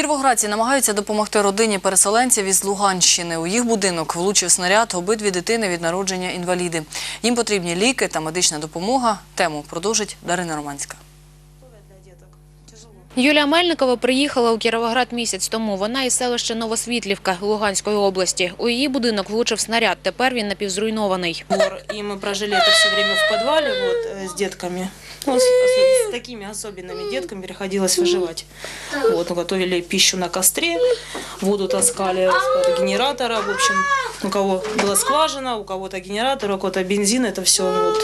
Кіровоградці намагаються допомогти родині переселенців із Луганщини. У їх будинок влучив снаряд, обидві дитини від народження інваліди. Їм потрібні ліки та медична допомога. Тему продовжить Дарина Романська. Юлія Мельникова приїхала у Кіровоград місяць тому. Вона із селища Новосвітлівка Луганської області. У її будинок влучив снаряд. Тепер він напівзруйнований. двор, и мы прожили это все время в подвале вот, э, с детками. Ну, с, с- с такими особенными детками приходилось выживать. Вот, ну, готовили пищу на костре, воду таскали с генератора, в общем, у кого была скважина, у кого-то генератор, у кого-то бензин, это все вот.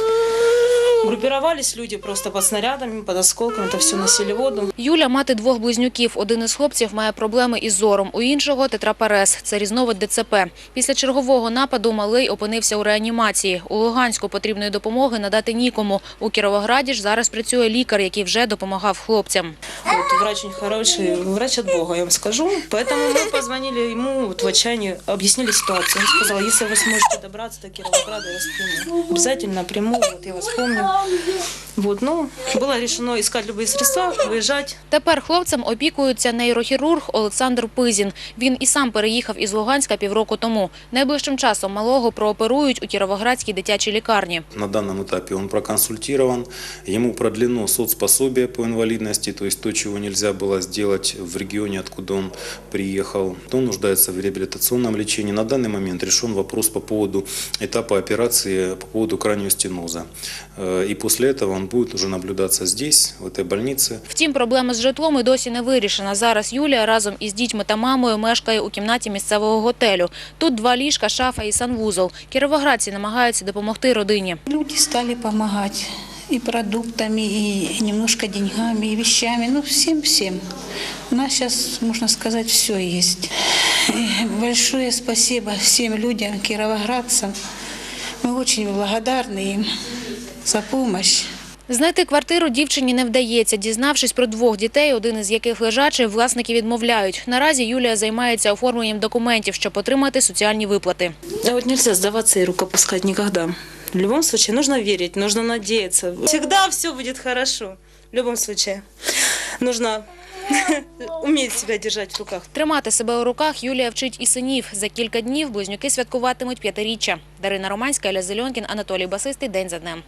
Группировались люди просто під снарядами, під осколками, это все носили воду. Юля – мати двох близнюків. Один із хлопців має проблеми із зором, у іншого – тетрапарез. Це різновид ДЦП. Після чергового нападу малий опинився у реанімації. У Луганську потрібної допомоги надати нікому. У Кіровограді ж зараз працює лікар, який вже допомагав хлопцям Вот, врач очень хороший, врач от Бога, я вам скажу. Поэтому мы позвонили ему вот в отчаянии, объяснили ситуацию. Он сказал, если вы сможете добраться до Кировограда, я вас приму. Обязательно приму, вот я вас помню. Вот, ну, было решено искать любые средства, выезжать. Тепер хлопцем опікується нейрохірург Олександр Пизін. Він і сам переїхав із Луганська півроку тому. Найближчим часом малого прооперують у Кіровоградській дитячій лікарні. На данном этапе он проконсультирован, ему продлено соцпособие по инвалидности, то есть то, чего нельзя было сделать в регионе, откуда он приехал. Он нуждается в реабилитационном лечении. На данный момент решен вопрос по поводу этапа операции, по поводу краниостеноза. Э, И после этого он будет уже наблюдаться здесь, в этой больнице. Втім, проблема з житлом і досі не вирішена. Зараз Юлія разом із дітьми та мамою мешкає у кімнаті місцевого готелю. Тут два ліжка, шафа і санвузол. Кіровоградці намагаються допомогти родині. Люди стали помогать и продуктами, и немножко деньгами, и вещами, ну всем-всем. У нас сейчас, можно сказать, все есть. И большое спасибо всем людям, кировоградцам. Мы очень благодарны им за помощь. Знайти квартиру дівчині не вдається. Дізнавшись про двох дітей, один із яких лежачий, власники відмовляють. Наразі Юлія займається оформленням документів, щоб отримати соціальні виплати. А вот нельзя сдаваться и рукопускать никогда. В любом случае, нужно верить, нужно надеяться. Всегда все будет хорошо. В любом случае. Нужно уметь себя держать в руках. Тримати себе у руках Юлія вчить і синів. За кілька днів близнюки святкуватимуть п'ятиріччя. Дарина Романська, Еля Зельонкін, Анатолій Басистий. День за днем.